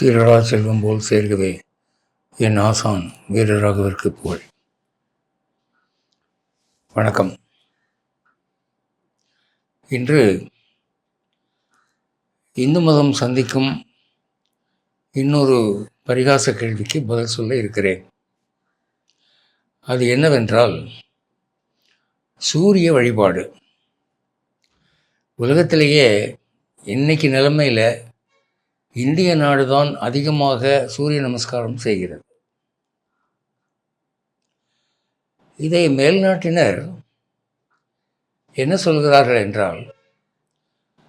சீரரா செல்வம் போல் சேர்கவே என் ஆசான் வீரராகவிற்கு புகழ். வணக்கம். இன்று இந்து மதம் சந்திக்கும் இன்னொரு பரிகாச கேள்விக்கு பதில் சொல்ல இருக்கிறேன். அது என்னவென்றால் சூரிய வழிபாடு. உலகத்திலேயே இன்னைக்கு நிலைமையில் இந்திய நாடுதான் அதிகமாக சூரிய நமஸ்காரம் செய்கிறது. இதை மேல்நாட்டினர் என்ன சொல்கிறார்கள் என்றால்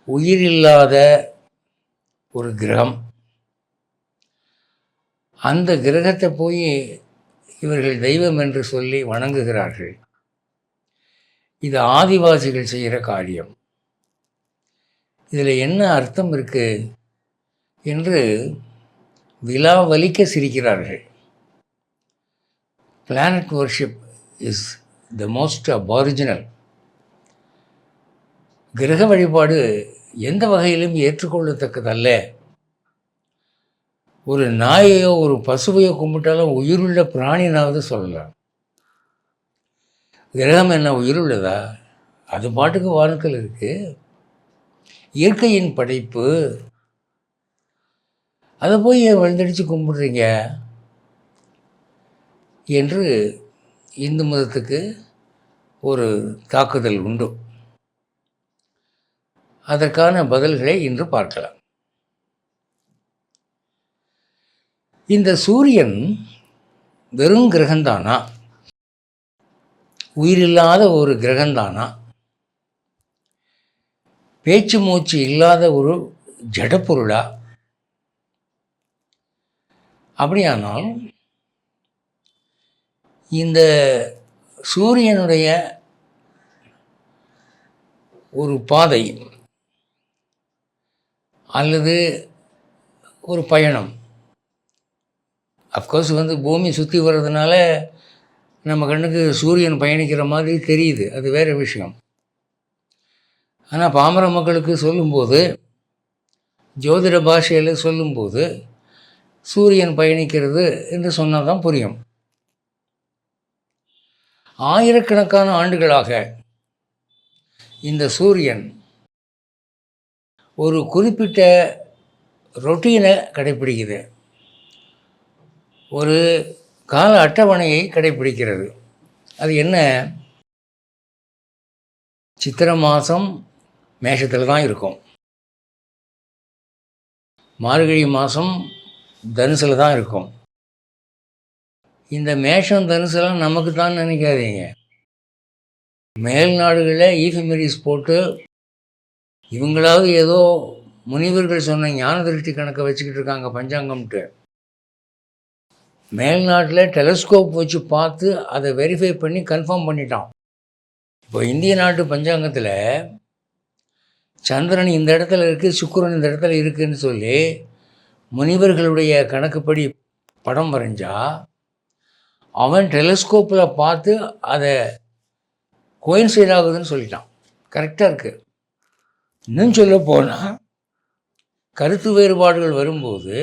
உயிரில்லாத ஒரு கிரகம். அந்த கிரகத்தை போய் இவர்கள் தெய்வம் என்று சொல்லி வணங்குகிறார்கள். இது ஆதிவாசிகள் செய்கிற காரியம். இதில் என்ன அர்த்தம் இருக்குது என்று விழா வலிக்க சிரிக்கிறார்கள். Planet worship is the most aboriginal கிரக வழிபாடு எந்த வகையிலும் ஏற்றுக்கொள்ளத்தக்கதல்ல. ஒரு நாயையோ ஒரு பசுவையோ கும்பிட்டாலும் உயிருள்ள பிராணினாவது சொல்லலாம். கிரகம் என்ன உயிருள்ளதா? அது பாட்டுக்கு வாழ்க்கையில் இருக்குது இயற்கையின் படைப்பு அதை போய் ஏன் விழுந்தடிச்சு கும்பிடுறீங்க? என்று இந்து மதத்துக்கு ஒரு தாக்குதல் உண்டு. அதற்கான பதில்களை இன்று பார்க்கலாம். இந்த சூரியன் வெறும் கிரகந்தானா? உயிரில்லாத ஒரு கிரகந்தானா? பேச்சு மூச்சு இல்லாத ஒரு ஜடப்பொருளா அப்படியானால் இந்த சூரியனுடைய ஒரு பாதை அல்லது ஒரு பயணம். அஃப்கோர்ஸ் வந்து பூமி சுற்றி வர்றதுனால நம்ம கண்ணுக்கு சூரியன் பயணிக்கிற மாதிரி தெரியுது. அது வேறு விஷயம். ஆனால் பாமர மக்களுக்கு சொல்லும்போது ஜோதிட பாஷையில் சொல்லும்போது சூரியன் பயணிக்கிறது என்று சொன்னால் தான் புரியும். ஆயிரக்கணக்கான ஆண்டுகளாக இந்த சூரியன் ஒரு குறிப்பிட்ட ரொட்டீனை கடைப்பிடிக்குது. ஒரு கால அட்டவணையை கடைப்பிடிக்கிறது. அது என்ன? சித்திரை மாதம் மேஷத்தில் தான் இருக்கும். மார்கழி மாதம் தனுசில் தான் இருக்கும். இந்த மேஷம் தனுசெல்லாம் நமக்கு தான் நினைக்காதீங்க. மேல் நாடுகளில் ஈஃபெமெரிஸ் போட்டு இவங்களாவது ஏதோ முனிவர்கள் சொன்ன ஞான திருஷ்டி கணக்கை வச்சுக்கிட்டு இருக்காங்க பஞ்சாங்கம்ட்டு. மேல்நாட்டில் டெலஸ்கோப் வச்சு பார்த்து அதை வெரிஃபை பண்ணி கன்ஃபார்ம் பண்ணிட்டான். இப்போ இந்திய நாட்டு பஞ்சாங்கத்தில் சந்திரன் இந்த இடத்துல இருக்குது சுக்கிரன் இந்த இடத்துல இருக்குதுன்னு சொல்லி முனிவர்களுடைய கணக்குப்படி படம் வரைஞ்சா அவன் டெலிஸ்கோப்பில் பார்த்து அதை கோயின்சைட் ஆகுதுன்னு சொல்லிட்டான். கரெக்டாக இருக்குது இன்னும் சொல்ல போனால் கருத்து வேறுபாடுகள் வரும்போது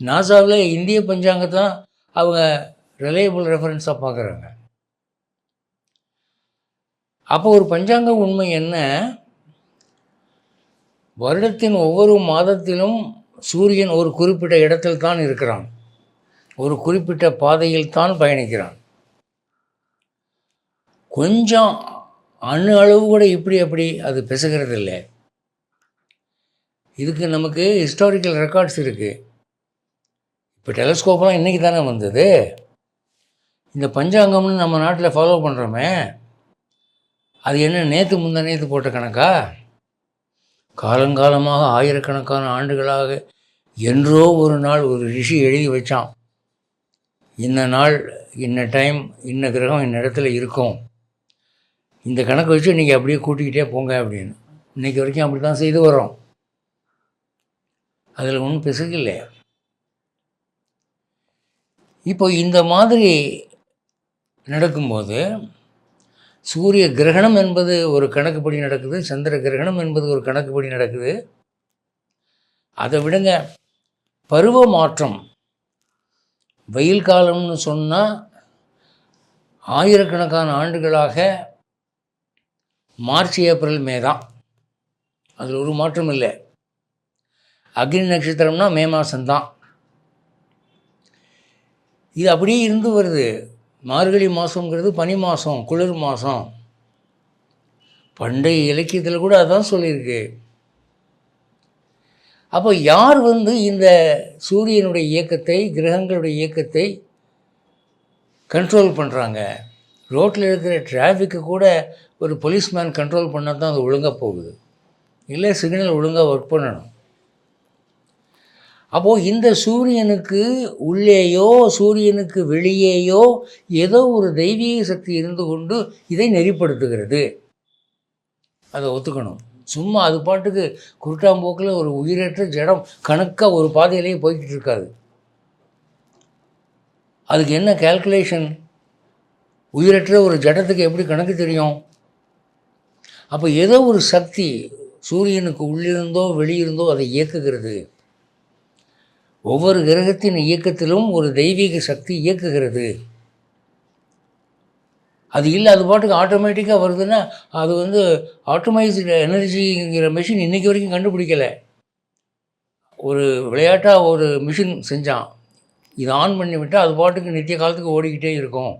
நாசாவில் இந்திய பஞ்சாங்கத்தை தான் அவங்க ரிலையபிள் ரெஃபரன்ஸாக பார்க்குறாங்க. அப்போ ஒரு பஞ்சாங்க உண்மை என்ன? வருடத்தின் ஒவ்வொரு மாதத்திலும் சூரியன் ஒரு குறிப்பிட்ட இடத்தில் தான் இருக்கிறான். ஒரு குறிப்பிட்ட பாதையில் தான் பயணிக்கிறான். கொஞ்சம் அணு அளவு கூட இப்படி அப்படி அது பிசகிறது இல்லை இதுக்கு நமக்கு ஹிஸ்டாரிக்கல் ரெக்கார்ட்ஸ் இருக்குது இப்போ டெலஸ்கோப்லாம் இன்றைக்கி தானே வந்தது. இந்த பஞ்சாங்கம்னு நம்ம நாட்டில் ஃபாலோ பண்ணுறோமே அது என்ன நேற்று முந்தா நேற்று போட்ட கணக்கா? காலங்காலமாக ஆயிரக்கணக்கான ஆண்டுகளாக என்றோ ஒரு நாள் ஒரு ரிஷி எழுதி வச்சான். இன்ன நாள் இன்ன டைம் இன்ன கிரகம் இன்ன இடத்துல இருக்கும். இந்த கணக்கு வச்சு நீங்கள் அப்படியே கூட்டிக்கிட்டே போங்க அப்படின்னு. இன்றைக்கி வரைக்கும் அப்படி தான் செய்து வரோம் அதில் ஒன்றும் பிசகில்லை. இப்போ இந்த மாதிரி நடக்கும்போது சூரிய கிரகணம் என்பது ஒரு கணக்குப்படி நடக்குது சந்திர கிரகணம் என்பது ஒரு கணக்குப்படி நடக்குது. அதை விடுங்க. பருவ மாற்றம். வெயில் காலம்னு சொன்னால் ஆயிரக்கணக்கான ஆண்டுகளாக மார்ச் ஏப்ரல் மே தான். அதில் ஒரு மாற்றம் இல்லை. அக்னி நட்சத்திரம்னா மே மாதம்தான் இது அப்படியே இருந்து வருது. மார்கழி மாதங்கிறது பனி மாதம் குளிர் மாதம் பண்டைய இலக்கியத்தில் கூட அதான் சொல்லியிருக்கு. அப்போ யார் வந்து இந்த சூரியனுடைய இயக்கத்தை கிரகங்களுடைய இயக்கத்தை கண்ட்ரோல் பண்ணுறாங்க ரோட்டில் இருக்கிற டிராஃபிக்கு கூட ஒரு போலீஸ்மேன் கண்ட்ரோல் பண்ணால் தான் அது ஒழுங்காக போகுது. இல்லை சிக்னல் ஒழுங்காக ஒர்க் பண்ணணும். அப்போது இந்த சூரியனுக்கு உள்ளேயோ சூரியனுக்கு வெளியேயோ ஏதோ ஒரு தெய்வீக சக்தி இருந்து கொண்டு இதை நெறிப்படுத்துகிறது. அதை ஒத்துக்கணும். சும்மா அது பாட்டுக்கு குருட்டாம்போக்கில் ஒரு உயிரற்ற ஜடம் கணக்காக ஒரு பாதையிலேயே போய்கிட்டு இருக்காது. அதுக்கு என்ன கால்குலேஷன் உயிரற்ற ஒரு ஜடத்துக்கு எப்படி கணக்கு தெரியும்? அப்போ ஏதோ ஒரு சக்தி சூரியனுக்கு உள்ளிருந்தோ வெளியிருந்தோ அதை இயக்குகிறது. ஒவ்வொரு கிரகத்தின் இயக்கத்திலும் ஒரு தெய்வீக சக்தி இயக்குகிறது. அது இல்லை அது பாட்டுக்கு ஆட்டோமேட்டிக்காக வருதுன்னா அது வந்து ஆட்டோமைஸ்டு எனர்ஜிங்கிற மிஷின் இன்றைக்கி வரைக்கும் கண்டுபிடிக்கலை. ஒரு விளையாட்டாக ஒரு மிஷின் செஞ்சான். இது ஆன் பண்ணி விட்டால் அது பாட்டுக்கு நித்திய காலத்துக்கு ஓடிக்கிட்டே இருக்கும்.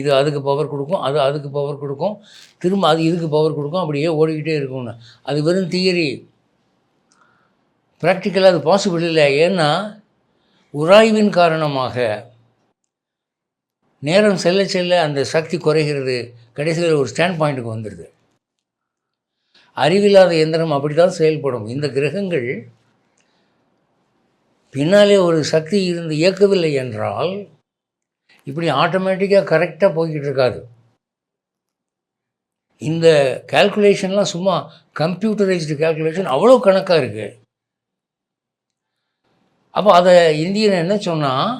இது அதுக்கு பவர் கொடுக்கும் அது அதுக்கு பவர் கொடுக்கும் திரும்ப அது இதுக்கு பவர் கொடுக்கும் அப்படியே ஓடிக்கிட்டே இருக்கும்னு. அது வெறும் தியரி ப்ராக்டிக்கலாக அது பாசிபிள் இல்லை. ஏன்னா உராய்வின் காரணமாக நேரம் செல்ல செல்ல அந்த சக்தி குறைகிறது. கடைசியில் ஒரு ஸ்டாண்ட் பாயிண்ட்டுக்கு வந்துடுது. அறிவில்லாத எந்திரம் அப்படி தான் செயல்படும். இந்த கிரகங்கள் பின்னாலே ஒரு சக்தி இருந்து இயக்கவில்லை என்றால் இப்படி ஆட்டோமேட்டிக்காக கரெக்டாக போய்கிட்டு இருக்காது. இந்த கால்குலேஷன்லாம் சும்மா கம்ப்யூட்டரைஸ்டு கால்குலேஷன் அவ்வளோ கணக்காக இருக்குது அப்போ அதை இந்தியன் என்ன சொன்னால்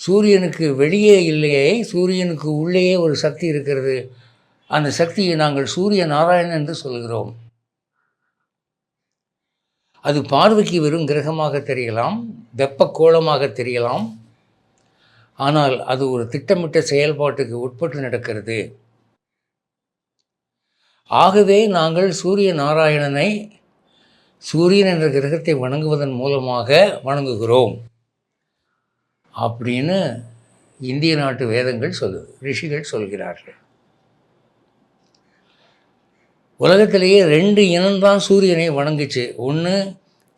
சூரியனுக்கு வெளியே இல்லையே சூரியனுக்கு உள்ளேயே ஒரு சக்தி இருக்கிறது. அந்த சக்தியை நாங்கள் சூரிய நாராயணன் என்று சொல்கிறோம். அது பார்வைக்கு வெறும் கிரகமாக தெரியலாம் வெப்ப கோலமாக தெரியலாம். ஆனால் அது ஒரு திட்டமிட்ட செயல்பாட்டுக்கு உட்பட்டு நடக்கிறது. ஆகவே நாங்கள் சூரிய நாராயணனை சூரியன் என்ற கிரகத்தை வணங்குவதன் மூலமாக வணங்குகிறோம் அப்படின்னு இந்திய நாட்டு வேதங்கள் சொல்லுது ரிஷிகள் சொல்கிறார்கள். உலகத்திலேயே ரெண்டு இனம்தான் சூரியனை வணங்குச்சு. ஒன்று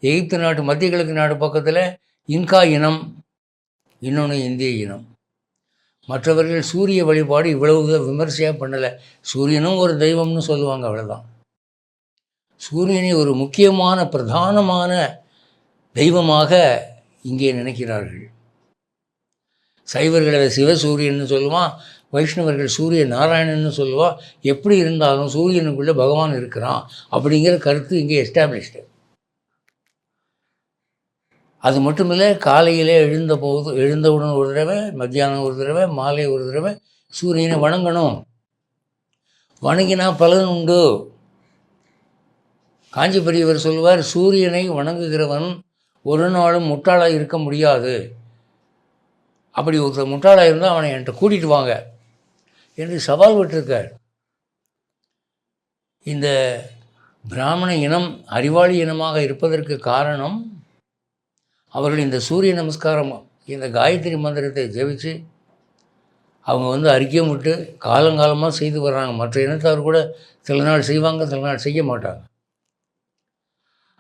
எகிப்து நாட்டு மத்திய கிழக்கு நாடு பக்கத்தில் இன்கா இனம் இன்னொன்று இந்திய இனம். மற்றவர்கள் சூரிய வழிபாடு இவ்வளவு விமர்சையாக பண்ணலை. சூரியனும் ஒரு தெய்வம்னு சொல்லுவாங்க அவ்வளோதான் சூரியனை ஒரு முக்கியமான பிரதானமான தெய்வமாக இங்கே நினைக்கிறார்கள். சைவர்கள் அதை சிவசூரியன்னு சொல்லுவான் வைஷ்ணவர்கள் சூரிய நாராயணன்னு சொல்லுவா எப்படி இருந்தாலும் சூரியனுக்குள்ளே பகவான் இருக்கிறான் அப்படிங்கிற கருத்து இங்கே எஸ்டாப்ளிஷ்டு அது மட்டும் இல்லை காலையிலே எழுந்த போது எழுந்தவுடன் ஒரு தடவை மத்தியானம் ஒரு தடவை மாலை ஒரு தடவை சூரியனை வணங்கணும். வணங்கினா பலன் உண்டு. காஞ்சி பெரியவர் சொல்லுவார் சூரியனை வணங்குகிறவன் ஒரு நாளும் முட்டாளாக இருக்க முடியாது. அப்படி ஒருத்தர் முட்டாளாக இருந்தால் அவனை என்கிட்ட கூட்டிகிட்டு வாங்க என்று சவால் விட்டிருக்கார். இந்த பிராமண இனம் அறிவாளி இனமாக இருப்பதற்கு காரணம் அவர்கள் இந்த சூரிய நமஸ்காரம் இந்த காயத்ரி மந்திரத்தை ஜெபிச்சு அவங்க வந்து அறிக்கையும் விட்டு காலங்காலமாக செய்து வர்றாங்க. மற்ற இனத்தார் கூட சில நாள் செய்வாங்க சில நாள் செய்ய மாட்டாங்க.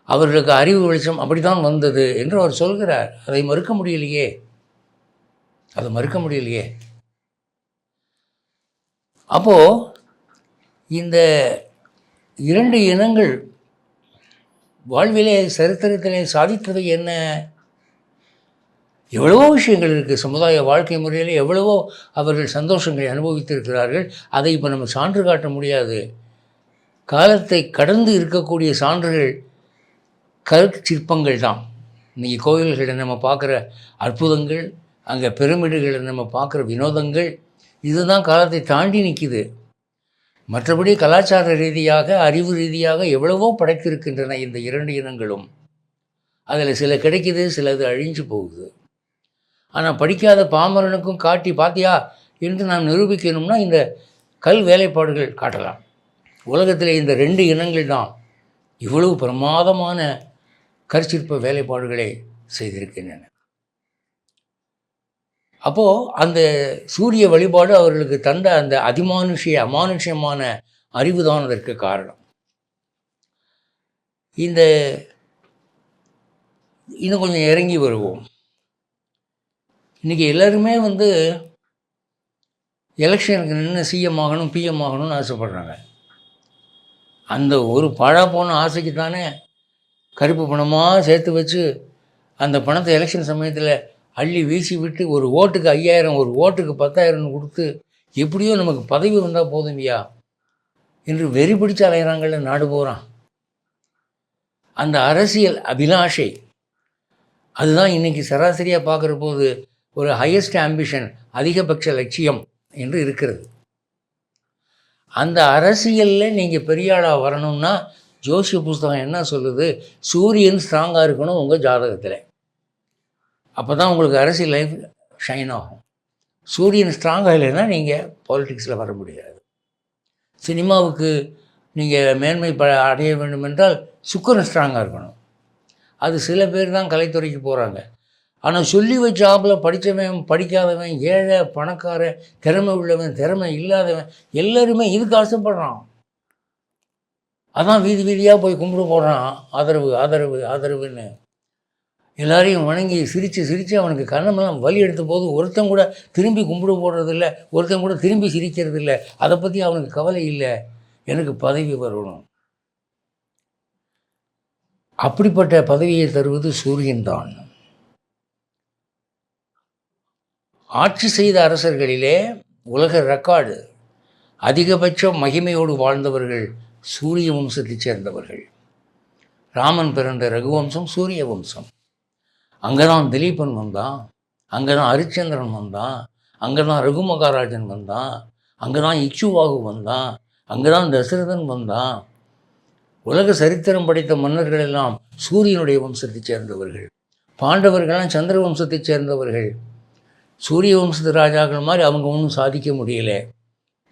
அவர்களுக்கு அறிவு வெளிச்சம் அப்படித்தான் வந்தது என்று அவர் சொல்கிறார். அதை மறுக்க முடியலையே. அதை மறுக்க முடியலையே. அப்போது இந்த இரண்டு இனங்கள் வாழ்விலே சரித்திரத்திலே சாதித்தது என்ன? எவ்வளவோ விஷயங்கள் இருக்குது சமுதாய வாழ்க்கை முறையில் எவ்வளவோ அவர்கள் சந்தோஷங்களை அனுபவித்திருக்கிறார்கள். அதை இப்போ நம்ம சான்று காட்ட முடியாது. காலத்தை கடந்து இருக்கக்கூடிய சான்றுகள் கற்சிற்பங்கள் தான். இன்றைக்கி கோயில்களில் நம்ம பார்க்குற அற்புதங்கள் அங்கே பிரமிடுகளை நம்ம பார்க்குற வினோதங்கள் இதுதான் காலத்தை தாண்டி நிற்கிது மற்றபடி கலாச்சார ரீதியாக அறிவு ரீதியாக எவ்வளவோ படைத்திருக்கின்றன இந்த இரண்டு இனங்களும். அதில் சில கிடைக்குது சிலது அழிஞ்சு போகுது. ஆனால் படிக்காத பாமரனுக்கும் காட்டி பார்த்தியா என்று நாம் நிரூபிக்கணும்னா இந்த கல் வேலைப்பாடுகள் காட்டலாம். உலகத்தில் இந்த ரெண்டு இனங்கள் தான் இவ்வளவு பிரமாதமான கருச்சிற்ப வேலைப்பாடுகளை செய்திருக்கின்றன. அப்போது அந்த சூரிய வழிபாடு அவர்களுக்கு தந்த அந்த அதிமானுஷிய அமானுஷ்யமான அறிவுதான் அதற்கு காரணம். இந்த இன்னும் கொஞ்சம் இறங்கி வருவோம். இன்றைக்கி எல்லாருமே வந்து எலெக்ஷனுக்கு நின்று சிஎம் ஆகணும் பிஎம் ஆகணும்னு ஆசைப்படுறாங்க. அந்த ஒரு பழா போன ஆசைக்கு தானே கருப்பு பணமாக சேர்த்து வச்சு அந்த பணத்தை எலெக்ஷன் சமயத்தில் அள்ளி வீசி விட்டு ஒரு ஓட்டுக்கு ஐயாயிரம் ஒரு ஓட்டுக்கு பத்தாயிரம்னு கொடுத்து எப்படியோ நமக்கு பதவி வந்தால் போதும்யா என்று வெறி பிடிச்சு அலைகிறாங்கள்ல நாடு போகிறான் அந்த அரசியல் அபிலாஷை அதுதான் இன்றைக்கி சராசரியாக பார்க்குற போது ஒரு ஹையஸ்ட் ஆம்பிஷன் அதிகபட்ச லட்சியம் என்று இருக்கிறது. அந்த அரசியலில் நீங்கள் பெரியாளாக வரணும்னா ஜோசிய புஸ்தகம் என்ன சொல்லுது? சூரியன் ஸ்ட்ராங்காக இருக்கணும் உங்கள் ஜாதகத்தில். அப்போ தான் உங்களுக்கு அரசியல் லைஃப் ஷைன் ஆகும். சூரியன் ஸ்ட்ராங்காக இல்லைன்னா நீங்கள் பாலிட்டிக்ஸில் வர முடியாது. சினிமாவுக்கு நீங்கள் மேன்மை ப அடைய வேண்டும் என்றால் சுக்கரன் ஸ்ட்ராங்காக இருக்கணும். அது சில பேர் தான் கலைத்துறைக்கு போகிறாங்க ஆனால் சொல்லி வச்ச ஆப்பில் படித்தவன் படிக்காதவன் ஏழை பணக்காரன் திறமை உள்ளவன் திறமை இல்லாதவன் எல்லோருமே இதுக்கு ஆசைப்படுறான் அதான் வீதி வீதியாக போய் கும்பிட போடுறான் ஆதரவு ஆதரவு ஆதரவுன்னு. எல்லாரையும் வணங்கி சிரித்து சிரித்து அவனுக்கு கண்ணமெல்லாம் வலி எடுத்த போது ஒருத்தன் கூட திரும்பி கும்பிட போடுறதில்ல ஒருத்தன் கூட திரும்பி சிரிக்கிறது இல்லை அதை பற்றி அவனுக்கு கவலை இல்லை. எனக்கு பதவி வரணும். அப்படிப்பட்ட பதவியை தருவது சூரியன் தான். ஆட்சி செய்த அரசர்களிலே உலக ரெக்கார்டு அதிகபட்சம் மகிமையோடு வாழ்ந்தவர்கள் சூரிய வம்சத்தைச் சேர்ந்தவர்கள். ராமன் பிறந்த ரகுவம்சம் சூரிய வம்சம். அங்கே தான் திலீபன் வந்தான் அங்கே தான் ஹரிச்சந்திரன் வந்தான் அங்கே தான் ரகு மகாராஜன் வந்தான் அங்கே தான் இச்சுவாகு வந்தான் அங்கே தான் தசரதன் வந்தான் உலக சரித்திரம் படைத்த மன்னர்கள் எல்லாம் சூரியனுடைய வம்சத்தைச் சேர்ந்தவர்கள். பாண்டவர்கள்லாம் சந்திர வம்சத்தைச் சேர்ந்தவர்கள். சூரிய வம்சத்து ராஜாக்கள் மாதிரி அவங்க ஒன்றும் சாதிக்க முடியல.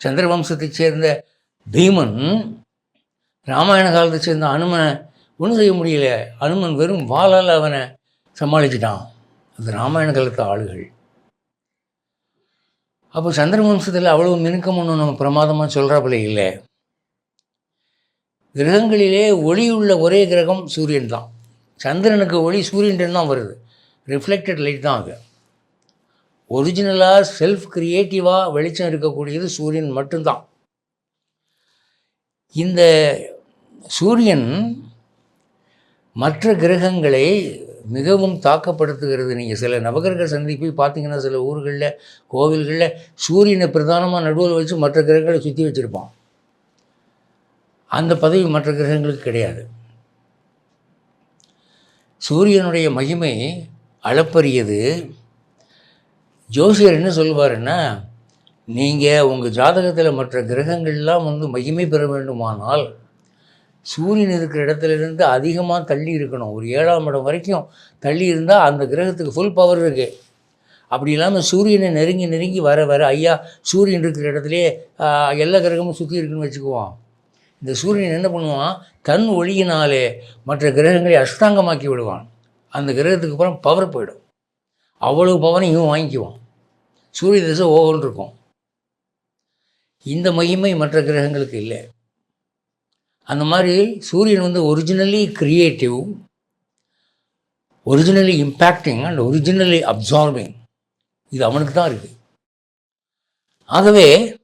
சந்திர வம்சத்தைச் சேர்ந்த பீமன் ராமாயண காலத்தை சேர்ந்த அனுமனை ஒன்றும் செய்ய முடியல. அனுமன் வெறும் வாளால் அவனை சமாளிச்சிட்டான். அது ராமாயண காலத்து ஆளுகள். அப்போ சந்திர வம்சத்தில் அவ்வளோ மினுக்கம் ஒன்று நம்ம பிரமாதமாக சொல்கிறாப்புல இல்லை. கிரகங்களிலே ஒளி உள்ள ஒரே கிரகம் சூரியன் தான். சந்திரனுக்கு ஒளி சூரியன் தான் வருது. ரிஃப்ளெக்டட் லைட் தான் அது. ஒரிஜினலாக செல்ஃப் க்ரியேட்டிவாக வெளிச்சம் இருக்கக்கூடியது சூரியன் மட்டும்தான். இந்த சூரியன் மற்ற கிரகங்களை மிகவும் தாக்கப்படுத்துகிறது. நீங்கள் சில நவகிரக போய் பார்த்தீங்கன்னா சில ஊர்களில் கோவில்களில் சூரியனை பிரதானமாக நடுவில் வச்சு மற்ற கிரகங்களை சுற்றி வச்சுருப்பான். அந்த பதவி மற்ற கிரகங்களுக்கு கிடையாது. சூரியனுடைய மகிமை அளப்பரியது. ஜோசியர் என்ன சொல்வாருன்னா நீங்கள் உங்கள் ஜாதகத்தில் மற்ற கிரகங்கள்லாம் வந்து மகிமை பெற வேண்டுமானால் சூரியன் இருக்கிற இடத்துலேருந்து அதிகமாக தள்ளி இருக்கணும். ஒரு ஏழாம் இடம் வரைக்கும் தள்ளி இருந்தால் அந்த கிரகத்துக்கு ஃபுல் பவர் இருக்குது அப்படி இல்லாமல் சூரியனை நெருங்கி நெருங்கி வர வர ஐயா சூரியன் இருக்கிற இடத்துலையே எல்லா கிரகமும் சுற்றி இருக்குன்னு வச்சுக்குவோம். இந்த சூரியன் என்ன பண்ணுவான்? தன் ஒளியினாலே மற்ற கிரகங்களை அஷ்டாங்கமாக்கி விடுவான். அந்த கிரகத்துக்கு அப்புறம் பவர் போயிடும். அவ்வளவு பவனை இவன் வாங்கிக்குவான். சூரிய திசை ஓகோன்னு இருக்கும். இந்த மகிமை மற்ற கிரகங்களுக்கு இல்லை. அந்த மாதிரி சூரியன் வந்து originally creative originally impacting and originally absorbing இது அவனுக்கு தான் இருக்குது ஆகவே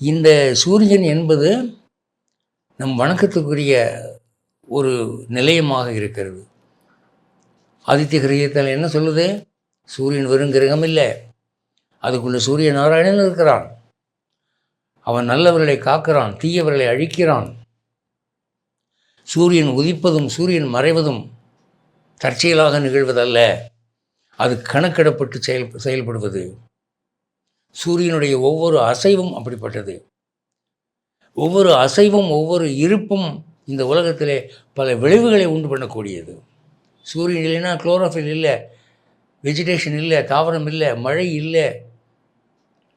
இந்த சூரியன் என்பது நம் வணக்கத்துக்குரிய ஒரு நிலையமாக இருக்கிறது. ஆதித்ய கிரகத்தில் என்ன சொல்லுது? சூரியன் வெறும் கிரகம் இல்லை. அதுக்குள்ள சூரிய நாராயணன் இருக்கிறான். அவன் நல்லவர்களை காக்கிறான் தீயவர்களை அழிக்கிறான். சூரியன் உதிப்பதும் சூரியன் மறைவதும் தற்செயலாக நிகழ்வதல்ல. அது கணக்கிடப்பட்டு செயல் செயல்படுவது. சூரியனுடைய ஒவ்வொரு அசைவும் அப்படிப்பட்டது. ஒவ்வொரு அசைவும் ஒவ்வொரு இருப்பும் இந்த உலகத்திலே பல விளைவுகளை உண்டு பண்ணக்கூடியது. சூரியன் இல்லைன்னா குளோரோஃபில் இல்லை வெஜிடேஷன் இல்லை தாவரம் இல்லை மழை இல்லை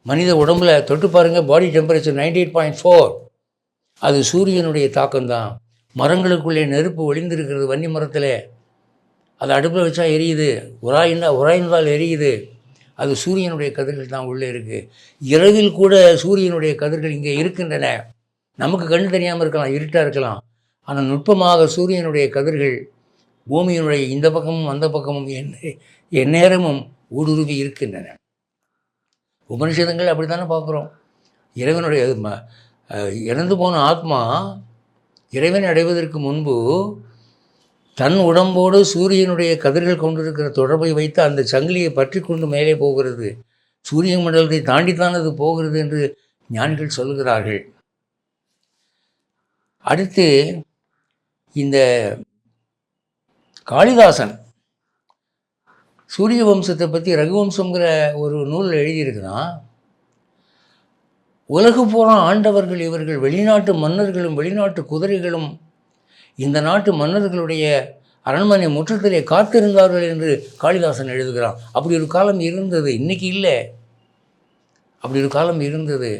மனித உடம்புல தொட்டு பாருங்கள் body temperature ninety eight point four அது சூரியனுடைய தாக்கம்தான். மரங்களுக்குள்ளே நெருப்பு ஒளிந்திருக்கிறது வன்னி மரத்தில். அது அடுப்பில் வச்சா எரியுது. உராய்ந்தா உராய்ந்தால் எரியுது. அது சூரியனுடைய கதிர்கள் தான் உள்ளே இருக்குது இரவில் கூட சூரியனுடைய கதிர்கள் இங்கே இருக்கின்றன. நமக்கு கண் தெரியாமல் இருக்கலாம் இருட்டாக இருக்கலாம். ஆனால் நுட்பமாக சூரியனுடைய கதிர்கள் பூமியினுடைய இந்த பக்கமும் அந்த பக்கமும் என் எந்நேரமும் ஊடுருவி இருக்கின்றன. உபனிஷதங்கள் அப்படி தானே பார்க்குறோம். இறைவனுடைய ம- இறந்து போன ஆத்மா இறைவன் அடைவதற்கு முன்பு தன் உடம்போடு சூரியனுடைய கதிர்கள் கொண்டிருக்கிற தொடர்பை வைத்து அந்த சங்கிலியை பற்றி கொண்டு மேலே போகிறது. சூரிய மண்டலத்தை தாண்டித்தான் அது போகிறது என்று ஞானிகள் சொல்கிறார்கள் அடுத்து இந்த காளிதாசன் சூரிய வம்சத்தை பற்றி ரகுவம்சங்கிற ஒரு நூல் எழுதியிருக்கிறான் உலகு பூரா ஆண்டவர்கள் இவர்கள் வெளிநாட்டு மன்னர்களும் வெளிநாட்டு குதிரைகளும் இந்த நாட்டு மன்னர்களுடைய அரண்மனை முற்றத்திலே காத்திருந்தார்கள் என்று காளிதாசன் எழுதுகிறான். அப்படி ஒரு காலம் இருந்தது. இன்னைக்கு இல்லை. அப்படி ஒரு காலம் இருந்தது.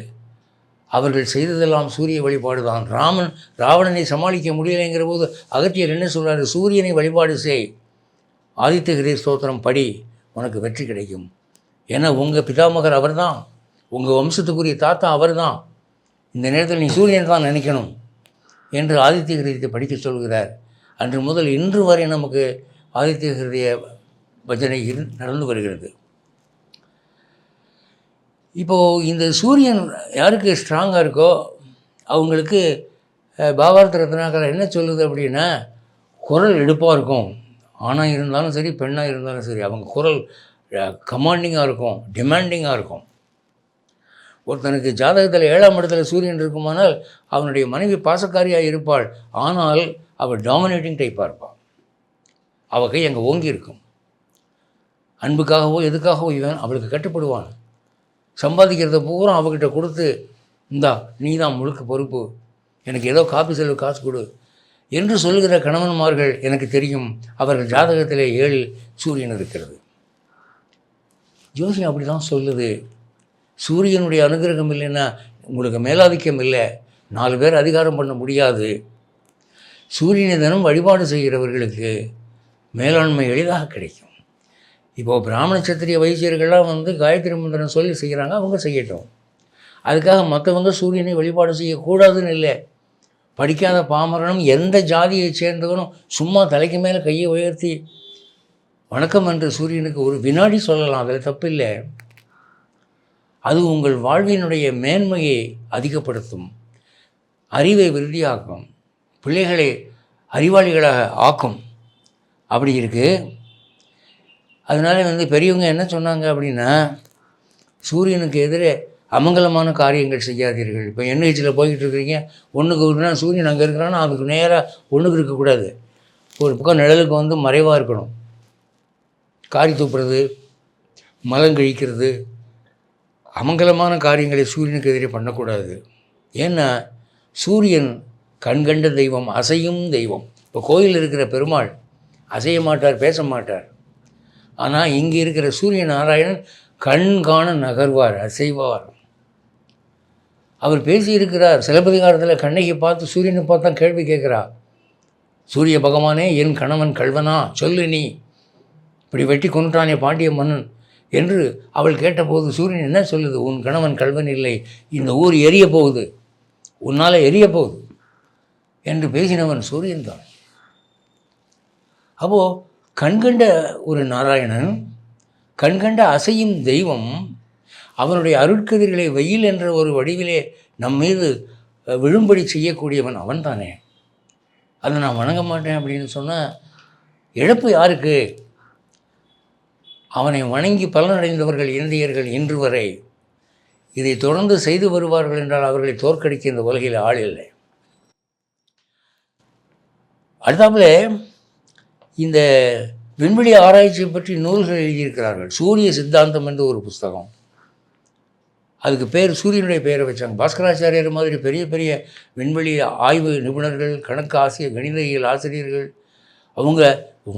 அவர்கள் செய்ததெல்லாம் சூரிய வழிபாடு தான். ராமன் ராவணனை சமாளிக்க முடியலைங்கிற போது அகத்தியர் என்ன சொல்கிறார் சூரியனை வழிபாடு செய். ஆதித்யகிரி ஸ்தோத்திரம் படி உனக்கு வெற்றி கிடைக்கும். ஏன்னா உங்கள் பிதாமகர் அவர்தான். உங்கள் வம்சத்துக்குரிய தாத்தா அவர் தான் இந்த நேரத்தில் நீ சூரியன் தான் நினைக்கணும் என்று ஆதித்ய படிக்க சொல்கிறார். அன்று முதல் இன்று வரை நமக்கு ஆதித்ய பஜனை நடந்து வருகிறது. இப்போது இந்த சூரியன் யாருக்கு ஸ்ட்ராங்காக இருக்கோ அவங்களுக்கு பாபாரத் பாபாரத ரத்னாகர் என்ன சொல்லுது அப்படின்னா குரல் எடுப்பாக இருக்கும். ஆணாக இருந்தாலும் சரி பெண்ணாக இருந்தாலும் சரி அவங்க குரல் கமாண்டிங்காக இருக்கும் டிமாண்டிங்காக இருக்கும். ஒருத்தனுக்கு ஜாதகத்தில் ஏழாம் இடத்துல சூரியன் இருக்குமானால் அவனுடைய மனைவி பாசக்காரியாக இருப்பாள். ஆனால் அவள் டாமினேட்டிங் டைப்பாக இருப்பாள் அவள் கை அங்கே ஓங்கி இருக்கும். அன்புக்காகவோ எதுக்காகவோ இவன் அவளுக்கு கட்டுப்படுவான். சம்பாதிக்கிறத பூரா அவகிட்ட கொடுத்து இந்தா நீ தான் முழுக்க பொறுப்பு. எனக்கு ஏதோ காப்பி செலவு காசு கொடு. என்று சொல்லுகிற கணவன்மார்கள் எனக்கு தெரியும் அவர்கள் ஜாதகத்திலே ஏழு சூரியன் இருக்கிறது. ஜோசியம் அப்படி தான் சொல்லுது. சூரியனுடைய அனுகிரகம் இல்லைன்னா உங்களுக்கு மேலாதிக்கம் இல்லை. நாலு பேர் அதிகாரம் பண்ண முடியாது. சூரியனை தினம் வழிபாடு செய்கிறவர்களுக்கு மேலாண்மை எளிதாக கிடைக்கும். இப்போது பிராமண சத்திரிய வைசியர்கள்லாம் வந்து காயத்ரி மந்திரம் சொல்லி செய்கிறாங்க அவங்க செய்யட்டும். அதுக்காக மற்றவங்க சூரியனை வழிபாடு செய்யக்கூடாதுன்னு இல்லை. படிக்காத பாமரனும் எந்த ஜாதியை சேர்ந்தவனும் சும்மா தலைக்கு மேலே கையை உயர்த்தி வணக்கம் என்று சூரியனுக்கு ஒரு வினாடி சொல்லலாம் அதில் தப்பில்லை. அது உங்கள் வாழ்வினுடைய மேன்மையை அதிகப்படுத்தும். அறிவை விருதியாக்கும் பிள்ளைகளை அறிவாளிகளாக ஆக்கும். அப்படி இருக்குது அதனால வந்து பெரியவங்க என்ன சொன்னாங்க அப்படின்னா சூரியனுக்கு எதிரே அமங்கலமான காரியங்கள் செய்யாதீர்கள். இப்போ என்ஹெச்சில் போய்கிட்டு இருக்கிறீங்க? ஒன்றுக்கு ஒன்றுனா சூரியன் அங்கே இருக்கிறான்னா அதுக்கு நேராக ஒன்றுக்கு இருக்கக்கூடாது ஒரு பக்கம் நிழலுக்கு வந்து மறைவாக இருக்கணும். காரி துப்புறது மலம் கழிக்கிறது அமங்கலமான காரியங்களை சூரியனுக்கு எதிரே பண்ணக்கூடாது. ஏன்னா சூரியன் கண்கண்ட தெய்வம் அசையும் தெய்வம். இப்போ கோயில் இருக்கிற பெருமாள் அசைய மாட்டார் பேச மாட்டார். ஆனால் இங்கே இருக்கிற சூரிய நாராயணன் கண் காண நகர்வார் அசைவார். அவர் பேசியிருக்கிறார். சிலப்பதிகாரத்தில் கண்ணகி பார்த்து சூரியனை பார்த்தா கேள்வி கேட்குறா. சூரிய பகவானே என் கணவன் கல்வனா சொல்லு நீ. இப்படி வெட்டி கொண்டுட்டானே பாண்டிய மன்னன் என்று அவள் கேட்டபோது சூரியன் என்ன சொல்லுது? உன் கணவன் கல்வன் இல்லை. இந்த ஊர் எரிய போகுது. உன்னால் எரிய போகுது என்று பேசினவன் சூரியன் தான். அப்போது கண்கண்ட ஒரு நாராயணன் கண்கண்ட அசையும் தெய்வம் அவனுடைய அருட்கதிர்களை வெயில் என்ற ஒரு வடிவிலே நம் மீது விழும்படி செய்யக்கூடியவன் அவன் தானே அதை நான் வணங்க மாட்டேன் அப்படின்னு சொன்னால் இழப்பு யாருக்கு? அவனை வணங்கி பலனடைந்தவர்கள் இந்தியர்கள் இன்று வரை. இதை தொடர்ந்து செய்து வருவார்கள் என்றால் அவர்களை தோற்கடிக்க இந்த உலகில் ஆள் இல்லை. அடுத்தாப்புல இந்த விண்வெளி ஆராய்ச்சியை பற்றி நூல்கள் எழுதியிருக்கிறார்கள். சூரிய சித்தாந்தம் என்று ஒரு புஸ்தகம். அதுக்கு பேர் சூரியனுடைய பெயரை வச்சாங்க. பாஸ்கராச்சாரியர் மாதிரி பெரிய பெரிய விண்வெளி ஆய்வு நிபுணர்கள் கணக்கு ஆசிரியர் கணிதவியல் ஆசிரியர்கள் அவங்க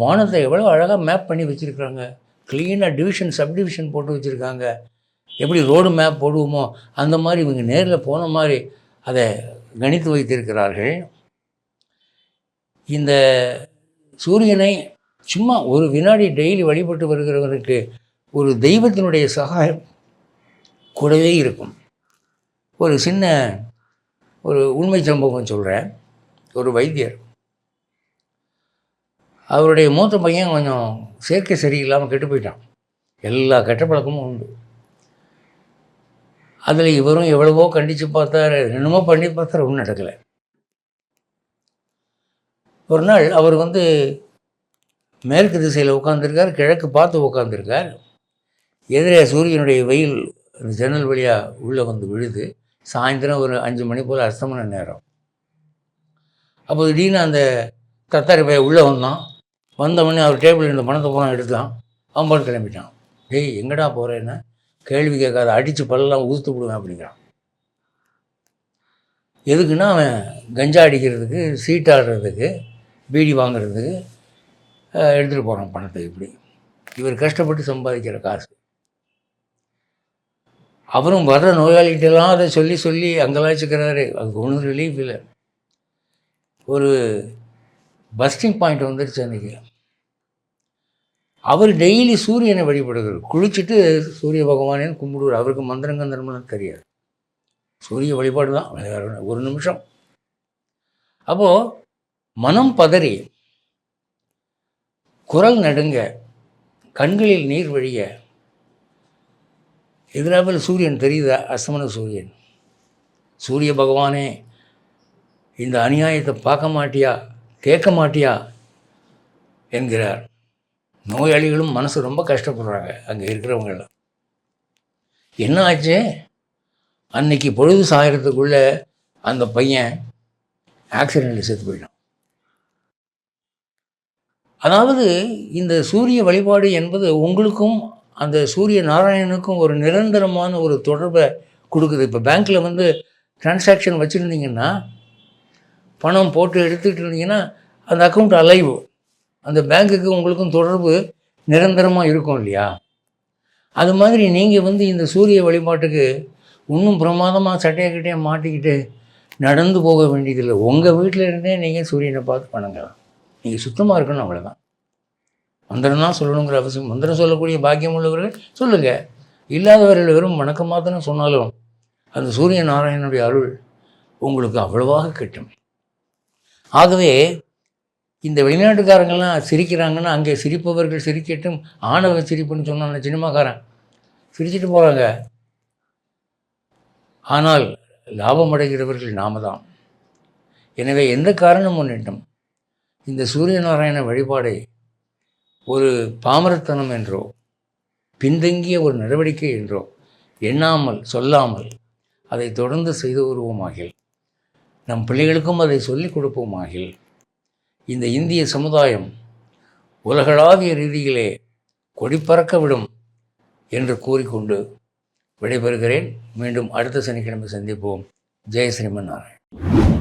வானத்தை எவ்வளோ அழகாக மேப் பண்ணி வச்சுருக்காங்க க்ளீனாக டிவிஷன் சப்டிவிஷன் போட்டு வச்சுருக்காங்க. எப்படி ரோடு மேப் போடுவோமோ அந்த மாதிரி இவங்க நேரில் போன மாதிரி அதை கணித்து வைத்திருக்கிறார்கள். இந்த சூரியனை சும்மா ஒரு வினாடி டெய்லி வழிபட்டு வருகிறவருக்கு ஒரு தெய்வத்தினுடைய சகாயம் கூடவே இருக்கும். ஒரு சின்ன ஒரு உண்மை சம்பவம் சொல்கிறேன் ஒரு வைத்தியர். அவருடைய மூத்த பையன் கொஞ்சம் சேர்க்கை சரியில்லாமல் கெட்டு போயிட்டான். எல்லா கெட்ட பழக்கமும் உண்டு. அதில் இவரும் எவ்வளவோ கண்டித்து பார்த்தாரு. என்னமோ பண்ணி பார்த்தாரு ஒன்றும் நடக்கலை. ஒரு நாள் அவர் வந்து மேற்கு திசையில் உட்காந்துருக்கார் கிழக்கு பார்த்து உட்காந்துருக்கார் எதிரே சூரியனுடைய வெயில் அந்த ஜன்னல் வழியாக உள்ளே வந்து விழுது. சாயந்தரம் ஒரு அஞ்சு மணி போல் அஸ்தமன நேரம். அப்போ திடீர்னு அந்த தத்தாரி பையன் உள்ளே வந்தான். வந்தவொடனே அவர் டேபிள் இந்த பணத்தை போன எடுத்தான். அவன் பணம் கிளம்பிட்டான். டேய் எங்கடா போகிறேன்னா கேள்வி கேட்காத அடித்து பல்லெல்லாம் ஊற்று விடுவேன் அப்படிங்கிறான். எதுக்குன்னா அவன் கஞ்சா அடிக்கிறதுக்கு சீட் ஆடுறதுக்கு பீடி வாங்குறதுக்கு எடுத்துகிட்டு போகிறான் பணத்தை இப்படி. இவர் கஷ்டப்பட்டு சம்பாதிக்கிற காசு. அவரும் வர்ற நோயாளிகிட்டெல்லாம் அதை சொல்லி சொல்லி அங்கலாய்ச்சிக்கிறாரு. அதுக்கு ஒன்றும் ரிலீஃப் இல்லை. ஒரு பஸ்டிங் பாயிண்ட் வந்துடுச்சு அன்றைக்கி அவர் டெய்லி சூரியனை வழிபடுகிறார். குளிச்சுட்டு சூரிய பகவானேன்னு கும்பிடுவார். அவருக்கு மந்திரங்கந்திரம்லாம் தெரியாது. சூரிய வழிபாடு தான். ஒரு நிமிஷம். அப்போது மனம் பதறி குரல் நடுங்க கண்களில் நீர் வழிய எதிராவில் சூரியன் தெரியுதா? அஸ்தமன சூரியன். சூரிய பகவானே இந்த அநியாயத்தை பார்க்க மாட்டியா? கேட்க மாட்டியா? என்கிறார். நோயாளிகளும் மனசு ரொம்ப கஷ்டப்படுறாங்க அங்கே இருக்கிறவங்களாம் என்ன ஆச்சு? அன்னைக்கு பொழுது சாயறதுக்குள்ள அந்த பையன் ஆக்சிடெண்ட்டில் செத்து போயிட்டான். அதாவது இந்த சூரிய வழிபாடு என்பது உங்களுக்கும் அந்த சூரிய நாராயணனுக்கும் ஒரு நிரந்தரமான ஒரு தொடர்பை கொடுக்குது. இப்போ பேங்க்கில் வந்து டிரான்சாக்ஷன் வச்சுருந்தீங்கன்னா பணம் போட்டு எடுத்துக்கிட்டு இருந்தீங்கன்னா அந்த அக்கௌண்ட் அலைவ் அந்த பேங்க்குக்கு உங்களுக்கும் தொடர்பு நிரந்தரமாக இருக்கும் இல்லையா? அது மாதிரி நீங்கள் வந்து இந்த சூரிய வழிபாட்டுக்கு இன்னும் பிரமாதமாக சட்டையை மாட்டிக்கிட்டு நடந்து போக வேண்டியதில்லை. உங்கள் வீட்டில் இருந்தே நீங்கள் சூரியனை பார்த்து பண்ணுங்கலாம் நீங்கள் சுத்தமாக இருக்கணும் அவ்வளோதான் மந்திரம் தான் சொல்லணுங்கிற அவசியம். மந்திரம் சொல்லக்கூடிய பாக்கியம் உள்ளவர்கள் சொல்லுங்கள் இல்லாதவர்கள் வெறும் வணக்கம் மாத்திரம் சொன்னாலும் அந்த சூரிய நாராயணனுடைய அருள் உங்களுக்கு அவ்வளவாக கிட்டும். ஆகவே இந்த வெளிநாட்டுக்காரங்கள்லாம் சிரிக்கிறாங்கன்னா அங்கே சிரிப்பவர்கள் சிரிக்கட்டும் ஆணவ சிரிப்புன்னு சொன்னான் சினிமாக்காரன் சிரிச்சிட்டு போகிறாங்க ஆனால் லாபம் அடைகிறவர்கள் நாம தான். எனவே எந்த காரணம் முன்னிட்டும் இந்த சூரிய நாராயண வழிபாடை ஒரு பாமரத்தனம் என்றோ பின்தங்கிய ஒரு நடவடிக்கை என்றோ எண்ணாமல் சொல்லாமல் அதை தொடர்ந்து செய்து வருவோமாகில் நம் பிள்ளைகளுக்கும் அதை சொல்லிக் கொடுப்போமாகில் இந்த இந்திய சமுதாயம் உலகளாவிய ரீதியிலே கொடிப்பறக்க விடும் என்று கூறிக்கொண்டு விடைபெறுகிறேன். மீண்டும் அடுத்த சனிக்கிழமை சந்திப்போம். ஜெய் ஸ்ரீமன் நாராயண்